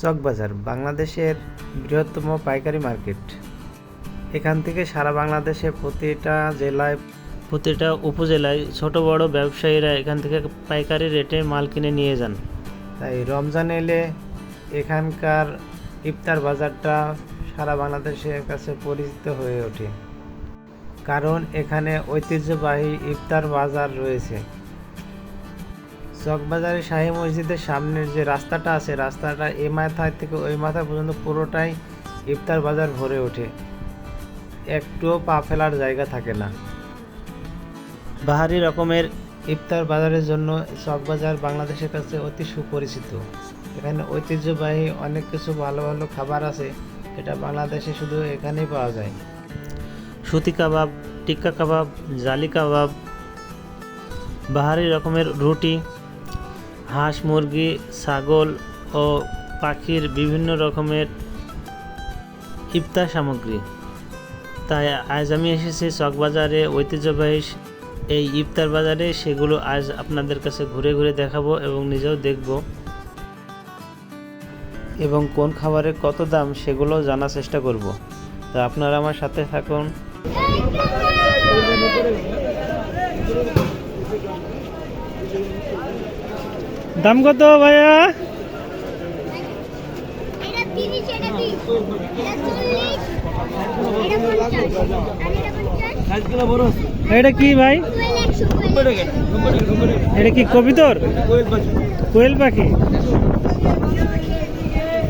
চকবাজার, বাংলাদেশের বৃহত্তম পাইকারি মার্কেট। এখান থেকে সারা বাংলাদেশে প্রতিটা জেলায়, প্রতিটা উপজেলায় ছোট বড় ব্যবসায়ীরা এখান থেকে পাইকারি রেটে মাল কিনে নিয়ে যান। তাই রমজান এলে এখানকার ইফতার বাজারটা সারা বাংলাদেশের কাছে পরিচিত হয়ে ওঠে। কারণ এখানে ঐতিহ্যবাহী ইফতার বাজার রয়েছে। চকবাজারে শাহী মসজিদের সামনের যে রাস্তাটা আছে রাস্তাটা এ মাথায় থেকে ওই মাথা পর্যন্ত পুরোটাই ইফতার বাজার ভরে ওঠে। একটুও পা ফেলার জায়গা থাকে না। বাহারি রকমের ইফতার বাজারের জন্য চকবাজার বাংলাদেশের কাছে অতি সুপরিচিত। এখানে ঐতিহ্যবাহী অনেক কিছু ভালো ভালো খাবার আছে এটা বাংলাদেশে শুধু এখানেই পাওয়া যায়। সুতি কাবাব টিক্কা কাবাব জালি কাবাব বাহারি রকমের রুটি হাঁস, মুরগি, ছাগল ও পাখির বিভিন্ন রকমের ইফতার সামগ্রী। তাই আজ আমি এসেছি চকবাজারে ঐতিহ্যবাহী এই ইফতার বাজারে সেগুলো আজ আপনাদের কাছে ঘুরে ঘুরে দেখাবো এবং নিজেও দেখব। এবং কোন খাবারের কত দাম সেগুলো জানার চেষ্টা করব। তো আপনারা আমার সাথে থাকুন। দাম কত ভাইয়া? এটা কি ভাই? এটা কি কবিতর কোয়েল পাখি।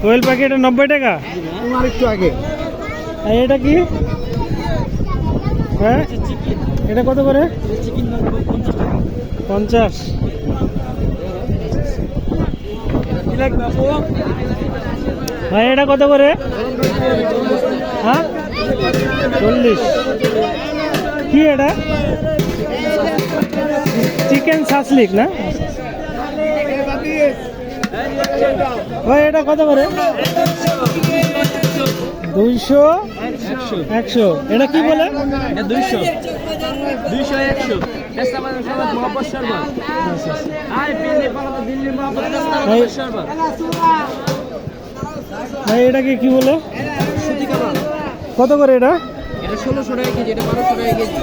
কোয়েল পাখি? এটা নব্বই টাকা? আর একটু আগে। এটা কি? হ্যাঁ? এটা কত করে? পঞ্চাশ। ভাই এটা কত করে? হ্যাঁ? চল্লিশ। কি এটা? চিকেন সাসলিক না? ভাই এটা কত করে? দুইশো? একশো। এটা কি বলে? দুইশো। দুইশো একশো। ভাই ভাই কি কি বলে কত করে এটা? এটা ষোলোশো টাকা কেজি এটা বারোশো টাকা কেজি।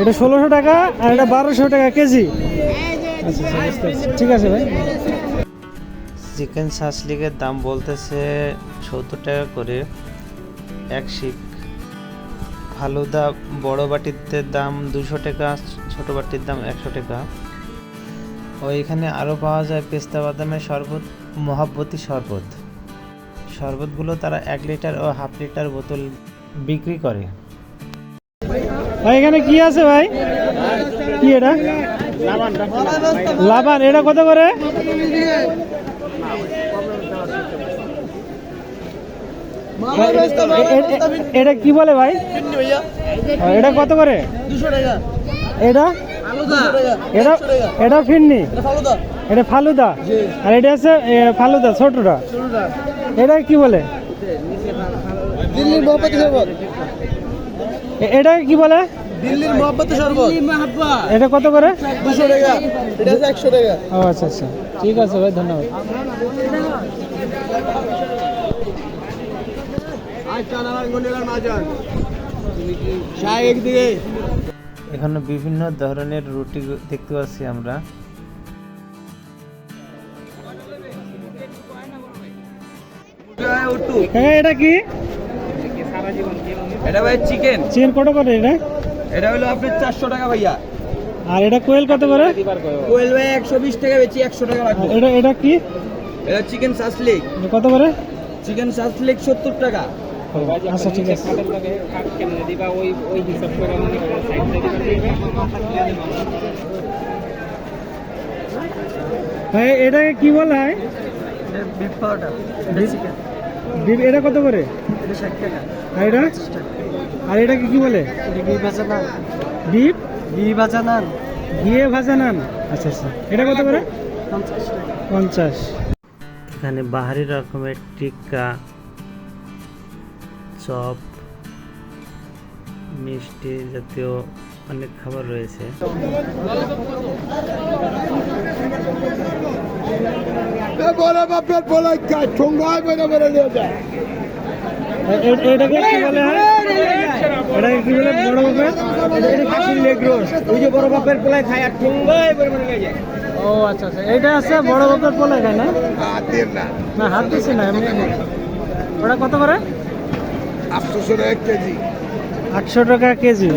এটা ষোলোশো টাকা আর এটা বারোশো টাকা কেজি। ঠিক আছে ভাই। চিকেন শাসলিকের দাম বলতেছে সত্তর টাকা করে এক শিক ফালুদা বড় বাটিতে দাম দুশো টাকা ছোট বাটির দাম একশো টাকা। ও এখানে আরও পাওয়া যায় পেস্তা বাদামের শরবত মহাব্বতী শরবত। শরবতগুলো তারা এক লিটার ও হাফ লিটার বোতল বিক্রি করে। ভাই এখানে কি আছে ভাই? কি এটা? লাবান এটা কত করে এ- এ- এ- এটা কি বলে ভাই? এটা কত করে? এটা? এটা এটা ফিরনি এটা ফালুদা। আর এটা আছে এ, ফালুদা ছোটটা? এটা কি বলে? দিল্লির শরবত। এটা কি বলে? দিল্লির মোহাম্মদ শরবত। এটা কত করে? দুশো টাকা। এটা একশো টাকা। ও আচ্ছা আচ্ছা। ঠিক আছে ভাই ধন্যবাদ। এখানে বিভিন্ন ধরনের রুটি দেখতে পাচ্ছি আমরা। হ্যাঁ এটা কি? এটা ভাই চিকেন চিকেন কত করে এটা? এটা হলো আপনার চারশো টাকা ভাইয়া। আর এটা কোয়েল কত করে? কোয়েল ভাই একশো বিশ টাকা বেচি একশো টাকা রাখব এটা এটা কি? এটা চিকেন সাসলিক কত করে? চিকেন সাসলিক সত্তর টাকা। আচ্ছা ঠিক আছে। ভাই এটা কি বলা হয় এটা কত করে? এটা আর এটা? আর এটা কি বলে? এটা ঘি ভাজা নান। ঘিয়ে ভাজা নান। আচ্ছা আচ্ছা। এটা কত করে? পঞ্চাশ। এখানে বাহারি রকমের টিক্কা চপ মিষ্টি জাতীয় অনেক খাবার রয়েছে। বড় বাপের বলাই খায় ঠোঙ্গায় বেড়ে বেড়ে নিয়ে যায় এটাকে কি বলে? এটাকে কি বলে বড় বাপের? এটা খাসির লেগ রোস্ট ওই যে বড় বাপের পোলায় খায় আর ঠুঙ্গায় ও আচ্ছা আচ্ছা। এটা আছে বড় বাপের পোলা খায় না? না। না হাত না ওটা কত করে? আটশোশো এক কেজি। আটশো টাকা কেজি।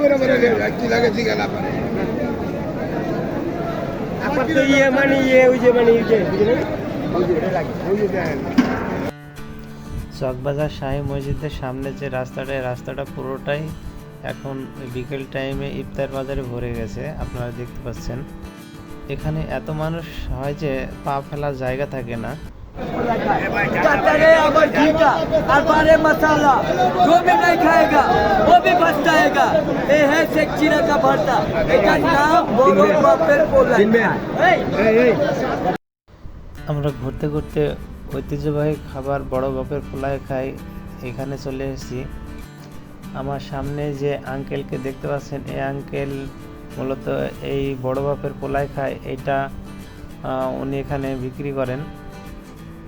বেড়ে বেড়ে যায় কি লাগে জিগা না পারে আপনার তো ইয়ে মানে ইয়ে ওই যে মানে ইয়ে চকবাজার শাহী মসজিদের সামনে যে রাস্তাটা রাস্তাটা পুরোটাই এখন বিকেল টাইমে ইফতার বাজারে ভরে গেছে আপনারা দেখতে পাচ্ছেন। এখানে এত মানুষ হয় যে পা ফেলার জায়গা থাকে না। है अमर घी का और बारे मसाला जो भी नहीं खाएगा वो भी फंस जाएगा ये है शेख चीना का भरता इसका नाम बोलो बापेर पोला আমরা ঘুরতে ঘুরতে ঐতিহ্যবাহী খাবার বড় বাপের পোলায় খাই এখানে চলে এসেছি আমার সামনে যে আঙ্কেলকে দেখতে পাচ্ছেন এই আঙ্কেল মূলত এই বড় বাপের পোলায় খায় এটা আহ, উনি এখানে বিক্রি করেন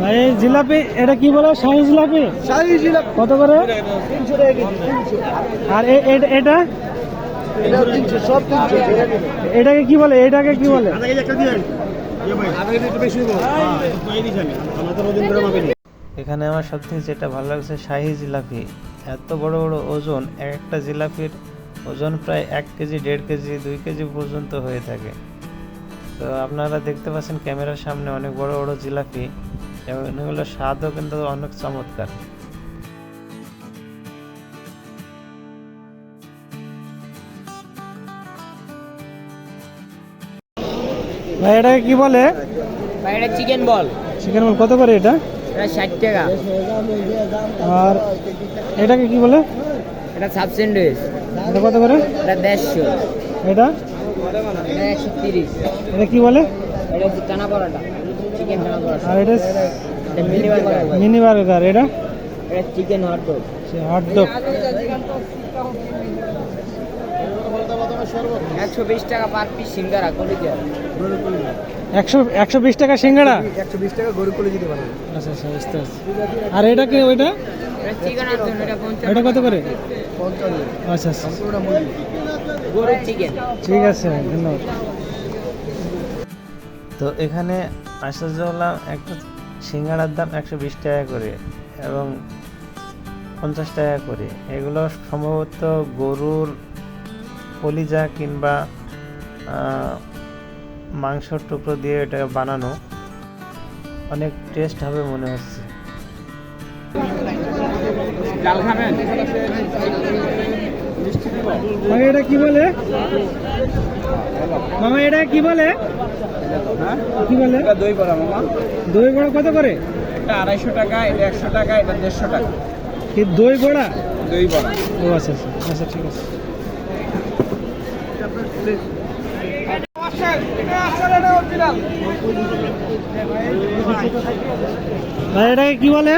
ভাই জিলাপি এটা কি বলে? শাহি জিলাপি? শাহি জিলাপি। কত করে? আর এটা? এটাকে কি বলে? এটাকে কি বলে? এখানে আমার সবথেকে যেটা ভালো লাগছে শাহি জিলাপি। এত বড় বড় ওজন এক একটা জিলাপির ওজন প্রায় এক কেজি দেড় কেজি দুই কেজি পর্যন্ত হয়ে থাকে। তো আপনারা দেখতে পাচ্ছেন ক্যামেরার সামনে অনেক বড় বড় জিলাপি এবং এগুলো স্বাদও কিন্তু অনেক চমৎকার। ভাই এটাকে কি বলে? ভাই এটা চিকেন বল চিকেন বল কত করে এটা? এটা ষাট টাকা। আর এটাকে কি বলে? এটা সাব স্যান্ডউইচ এটা কত করে? এটা দেড়শো। এটা? এটা একশো তিরিশ। এটা কি বলে? এটা হচ্ছে টানা পরোটা চিকেন টানা পরোটা। আর এটা এটা মিনি বার্গার মিনি বার্গার এটা এটা? Chicken hot dog. Hot dog. একশো বিশ টাকা পার পিস সিঙ্গারা করে দেওয়া একশো একশো বিশ টাকা সিঙ্গাড়া একশো বিশ টাকা গরু করে দিতে পারেন আচ্ছা আচ্ছা আর এটা কি ওইটা? এটা কত করে? আচ্ছা আচ্ছা। ঠিক আছে ধন্যবাদ। তো এখানে আশ্চর্য হলাম একটা সিঙ্গাড়ার দাম একশো বিশ টাকা করে এবং পঞ্চাশ টাকা করে। এগুলো সম্ভবত গরুর কলিজা কিংবা মাংসর টুকরো দিয়ে এটা বানানো। অনেক টেস্ট হবে মনে হচ্ছে। ডাল খাবেন? মামা এটা কি বলে? মামা এটা কি বলে? কি বলে? দই বড়া মামা। দই বড়া কত করে? এটা আড়াইশো টাকা এটা একশো টাকা এটা দেড়শো টাকা। কি দই বড়া? দই বড়া। ও আচ্ছা আচ্ছা আচ্ছা ঠিক আছে। ভাই এটাকে কি বলে?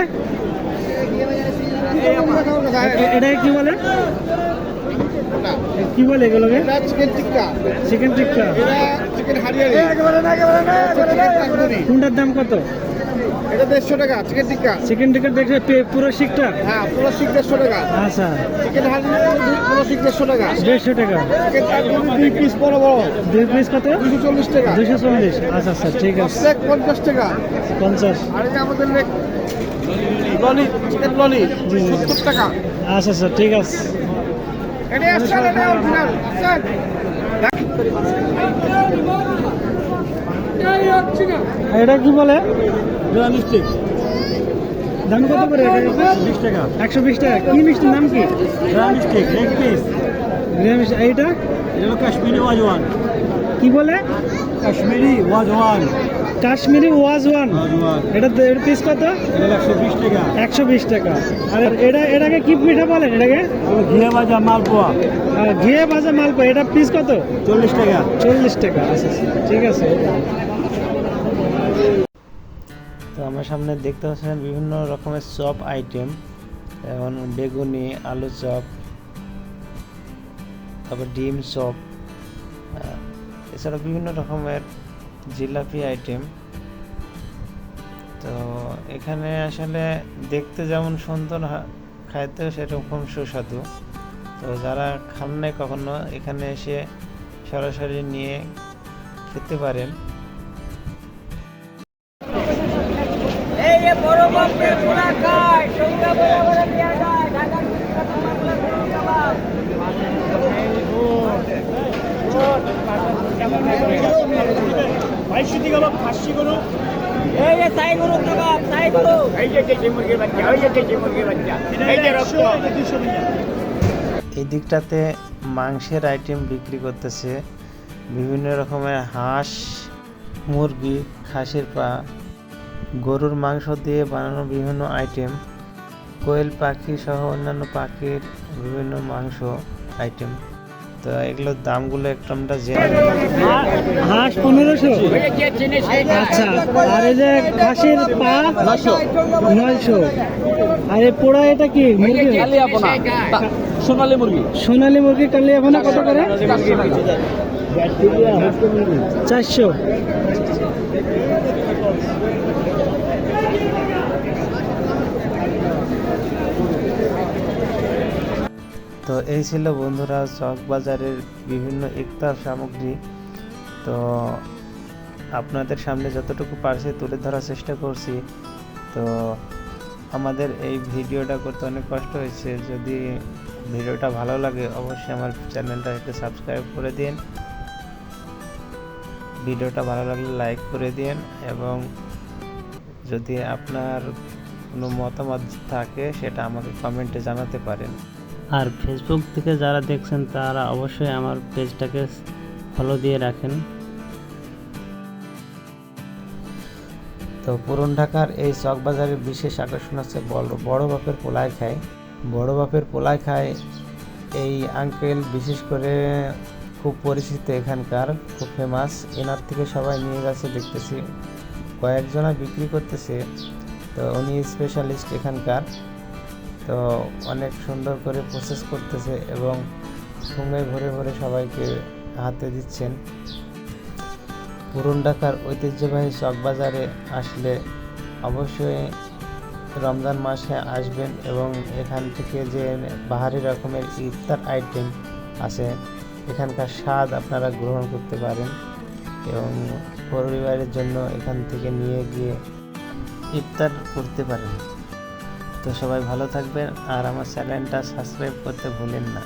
এটাকে কি বলে? কি বলে এগুলোকে? Chicken tikka chicken tikka chicken hariyali কোনটার দাম কত? এটা দেড়শো টাকা চিকেন টিক্কা চিকেন টিক্কা দেখে পুরো শিকটা? হ্যাঁ পুরো শিখ দেড়শো টাকা। আচ্ছা। চিকেন হারিয়ারি পুরো শিখ দেড়শো টাকা। দেড়শো টাকা। চিকেন তান্দুরি দুই পিস বড় বড়। দুই পিস কত? দুশো চল্লিশ টাকা। দুইশো চল্লিশ। আচ্ছা আচ্ছা ঠিক আছে। পঞ্চাশ টাকা। পঞ্চাশ। আর এটা আমাদের ললি জি, জি। সত্তর টাকা। আচ্ছা আচ্ছা ঠিক আছে। এটা কি বলে? দাম কত করে বিশ টাকা। একশো বিশ টাকা। কি মিষ্টির নাম কি? মিষ্টি লেগ পিস এইটা? এটা কাশ্মীরি ওয়াজওয়ান কি বলে? কাশ্মীরি ওয়াজওয়ান কাশ্মীরি ওয়াজ ওয়ান। ওয়াজওয়ান এটা এর পিস কত? একশো বিশ টাকা। একশো বিশ টাকা। আর এটা এটাকে কি পিঠা বলেন এটাকে? ঘিয়ে ভাজা মালপোয়া। ঘিয়ে ভাজা মালপা এটা পিস কত? চল্লিশ টাকা। চল্লিশ টাকা আচ্ছা আচ্ছা, ঠিক আছে। তো আমার সামনে দেখতে পাচ্ছেন বিভিন্ন রকমের চপ আইটেম। যেমন বেগুনি আলু চপ তারপর ডিম চপ। এছাড়া বিভিন্ন রকমের জিলাপি আইটেম তো এখানে আসলে দেখতে যেমন সুন্দর খাইতেও সেরকম সুস্বাদু। তো যারা খান নাই কখনো, এখানে এসে সরাসরি নিয়ে খেতে পারেন। এই বড় খায় সঙ্গে বড় বড় দিয়া যায় ঢাকা এই যে সাই গরু কাবাব সাই গরু। এই যে দেশি মুরগির বাচ্চা ওই যে দেশি মুরগির বাচ্চা। এই যে রক্ত। এই দিকটাতে মাংসের আইটেম বিক্রি করতেছে। বিভিন্ন রকমের হাঁস মুরগি খাসির পা গরুর মাংস দিয়ে বানানো বিভিন্ন আইটেম কোয়েল পাখি সহ অন্যান্য পাখির বিভিন্ন মাংস আইটেম তো এগুলোর দামগুলো একটু আমরা জেনে হাঁস পনেরোশো। আচ্ছা আর এই যে খাসির পা নয়শো। আর এই পোড়া এটা কি মুরগি? সোনালী মুরগি। সোনালী মুরগি কালিয়াভোনা কত করে? চারশো তো এই ছিল বন্ধুরা চক বাজারের বিভিন্ন ইফতার সামগ্রী। তো আপনাদের সামনে যতটুকু পারছি তুলে ধরার চেষ্টা করছি। তো আমাদের এই ভিডিওটা করতে অনেক কষ্ট হয়েছে। যদি ভিডিওটা ভালো লাগে, অবশ্যই আমার চ্যানেলটা একটু সাবস্ক্রাইব করে দিন। ভিডিওটা ভালো লাগলে লাইক করে দিন এবং যদি আপনার কোনো মতামত থাকে, সেটা আমাকে কমেন্টে জানাতে পারেন। আর ফেসবুক থেকে যারা দেখছেন, তারা অবশ্যই আমার পেজটাকে ফলো দিয়ে রাখেন। তো পুরন ঢাকার এই চক বাজারের বিশেষ আকর্ষণ আছে, বড় বড় বাপের পোলায় খায়। বড় বাপের পোলায় খায় এই আঙ্কেল বিশেষ করে খুব পরিচিত এখানকার, খুব ফেমাস এনার থেকে সবাই নিয়ে গেছে, দেখতেছি। কয়েকজনা বিক্রি করতেছে, তো উনি স্পেশালিস্ট এখানকার। তো অনেক সুন্দর করে প্রসেস করতেছে এবং ঠুঙে ভরে ভরে সবাইকে হাতে দিচ্ছেন। পুরন ঢাকার ঐতিহ্যবাহী চকবাজারে আসলে অবশ্যই রমজান মাসে আসবেন এবং এখান থেকে যে বাহারি রকমের ইফতার আইটেম আছে, এখানকার স্বাদ আপনারা গ্রহণ করতে পারেন এবং পরিবারের জন্য এখান থেকে নিয়ে গিয়ে ইফতার করতে পারেন। তো সবাই ভালো থাকবেন আর আমার চ্যানেলটা সাবস্ক্রাইব করতে ভুলেন না।